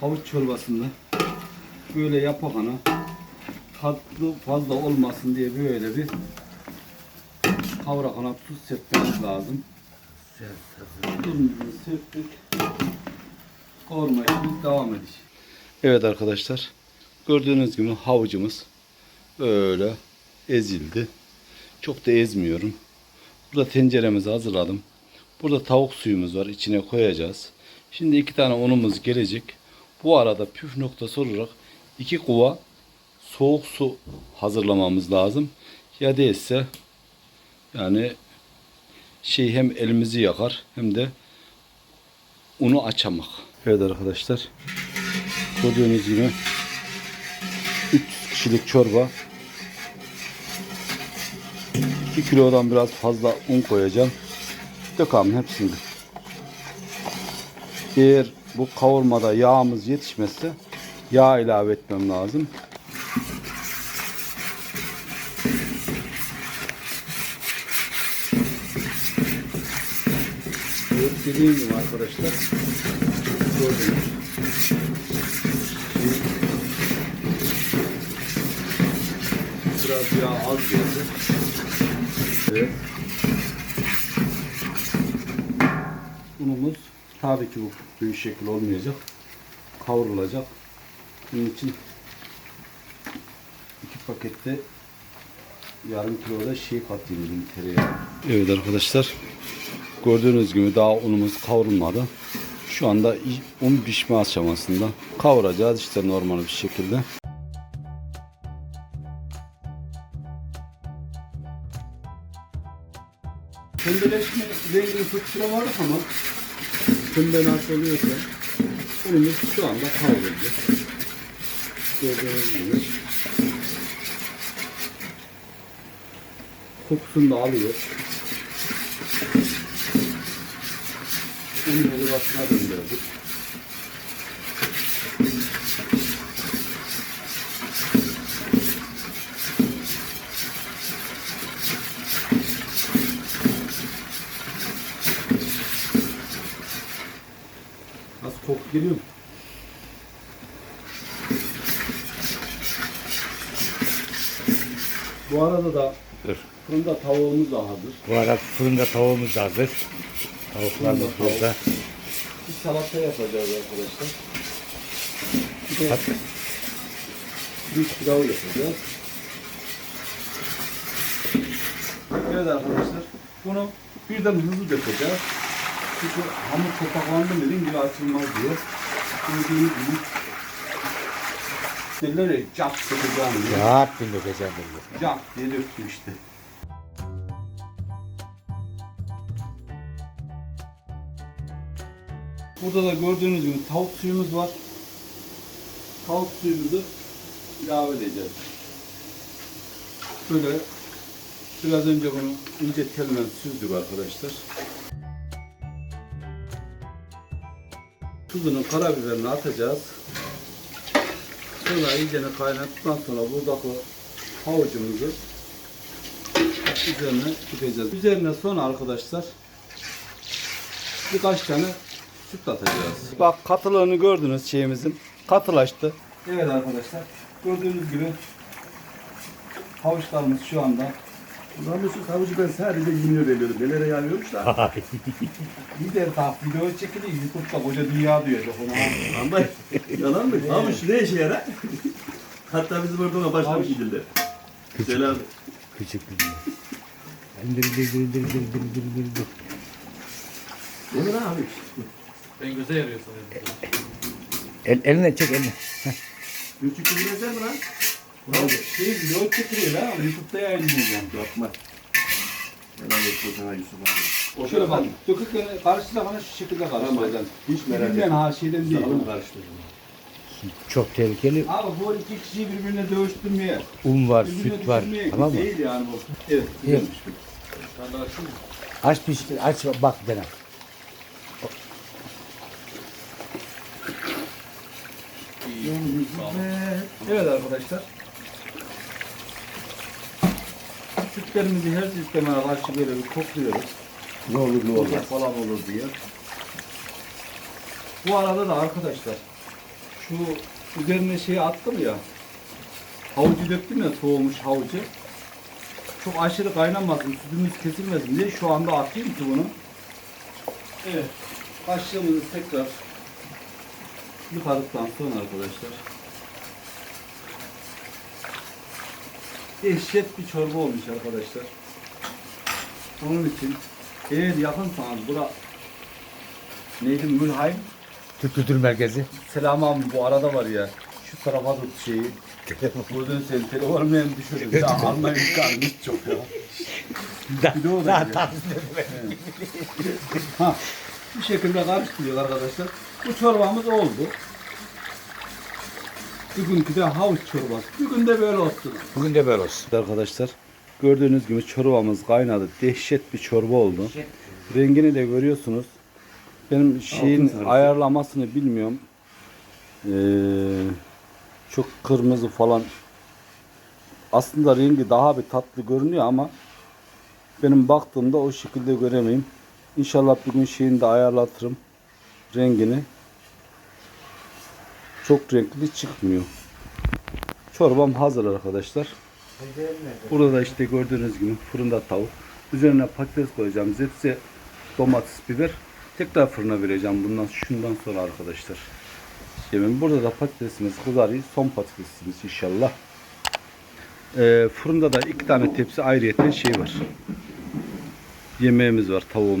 havuç çorbasında böyle yapakana tatlı fazla olmasın diye böyle bir kavrakana tuz serpmemiz lazım. Tuzumuzu serptik. Kavurma işimiz devam edecek. Evet arkadaşlar. Gördüğünüz gibi havucumuz böyle ezildi. Çok da ezmiyorum. Burada tenceremizi hazırladım. Burada tavuk suyumuz var. içine koyacağız. Şimdi iki tane unumuz gelecek. Bu arada püf noktası olarak iki kuva soğuk su hazırlamamız lazım. Ya değilse yani şey hem elimizi yakar hem de unu açamak. Evet arkadaşlar. Gördüğünüz gibi 300 kişilik çorba 2 kilodan biraz fazla un koyacağım. Dökalım hepsini. Eğer bu kavurmada yağımız yetişmezse yağ ilave etmem lazım. Evet, dediğim gibi arkadaşlar gördünüz. Biraz yağ az geldi. Evet. Unumuz tabii ki bu büyük şekil olmayacak. Kavrulacak. Bunun için iki pakette yarım kilo da şey katayım dedim tereyağı. Evet arkadaşlar. Gördüğünüz gibi daha unumuz kavrulmadı. Şu anda un pişme aşamasında. Kavuracağız işte normal bir şekilde. Pembeleşme rengini tutturamadık ama pembe nasıl oluyorsa unumuz şu anda kavruldu. Gördüğünüz gibi. Kokusunu da alıyor. Unu helvasına döndürdük. Nasıl koku geliyor mu? Bu arada da Dur. fırında tavuğumuz da hazır. Bu arada fırında tavuğumuz da hazır. Tavuklarımız Fırında burada. Bir salata yapacağız arkadaşlar. Bir de Hadi. bir pilav yapacağız. Evet arkadaşlar. Bunu birden hızlı dökeceğiz. Çünkü hamur topaklandı mı dediğim gibi açılmaz diyor. Gördüğünüz gibi derler ya cap sıkacağım diye. Rahat bir dökeceğim burada. Cap diye döktüm işte. Burada da gördüğünüz gibi tavuk suyumuz var. Tavuk suyumuzu ilave edeceğiz. Böyle biraz önce bunu ince telmen süzdük arkadaşlar. Tuzunu, karabiberini atacağız. Sonra iyicene kaynattıktan sonra buradaki havucumuzu üzerine dökeceğiz. Üzerine sonra arkadaşlar birkaç tane süt atacağız. Bak katılığını gördünüz şeyimizin. Katılaştı. Evet arkadaşlar. Gördüğünüz gibi havuçlarımız şu anda Namussuz havucu ben sadece 20 lira veriyordum. Nelere yanıyormuş da. lider tak video çekiliyor. YouTube'da koca dünya onu. Ama yalan mı? Havuç ne işe yarar? Hatta bizim orada ona başlamış gidildi. Selam. Küçük bir İndir indir indir indir indir indir indir indir. O ne lan havuç? Ben göze yarıyor sanıyorum. El, eline çek eline. Küçük bir mi lan? Ulan Şey video çekiliyor lan. YouTube'da yayınlayacağım. Yapma. Helal olsun sana Yusuf abi. O Şöyle bak. Bana şu şekilde karıştıracaksın. Hiç merak etme. ha şeyden değil. Sağlam. Çok tehlikeli. Abi bu iki kişiyi birbirine dövüştürmeye. Un var, birbirine süt var. Tamam mı? Değil yani bu. Evet. Evet. Aç piştir, aç bak dene. Evet arkadaşlar. Sütlerimizi her sistemine karşı böyle bir kokluyoruz. Ne olur ne olmaz. Falan olur diye. Bu arada da arkadaşlar şu üzerine şeyi attım ya havucu döktüm ya soğumuş havucu. Çok aşırı kaynamasın, sütümüz kesilmesin diye şu anda atayım ki bunu. Evet. Kaşığımızı tekrar yıkadıktan sonra arkadaşlar dehşet bir çorba olmuş arkadaşlar. Onun için eğer yakınsanız bura neydi Mülheim Türk Kültür Merkezi. Selam abi bu arada var ya şu tarafa tut şeyi. Buradan sen telefonumu hem düşürdüm. Ya alma imkanı hiç çok ya. Bir de o da. Evet. ha, bu şekilde karıştırıyor arkadaşlar. Bu çorbamız oldu. Bugünkü de havuç çorbası. Bugün de böyle olsun. Bugün de böyle olsun. Arkadaşlar gördüğünüz gibi çorbamız kaynadı. Dehşet bir çorba oldu. Rengini de görüyorsunuz. Benim şeyin ayarlamasını bilmiyorum. Ee, çok kırmızı falan. Aslında rengi daha bir tatlı görünüyor ama benim baktığımda o şekilde göremeyim. İnşallah bir gün şeyini de ayarlatırım. Rengini. Çok renkli çıkmıyor. Çorbam hazır arkadaşlar. Burada da işte gördüğünüz gibi fırında tavuk. Üzerine patates koyacağım. Zepse, domates, biber. Tekrar fırına vereceğim bundan şundan sonra arkadaşlar. Yemin burada da patatesimiz kızarıyor. Son patatesimiz inşallah. Ee, fırında da iki tane tepsi ayrıyeten şey var. Yemeğimiz var tavuğumuz.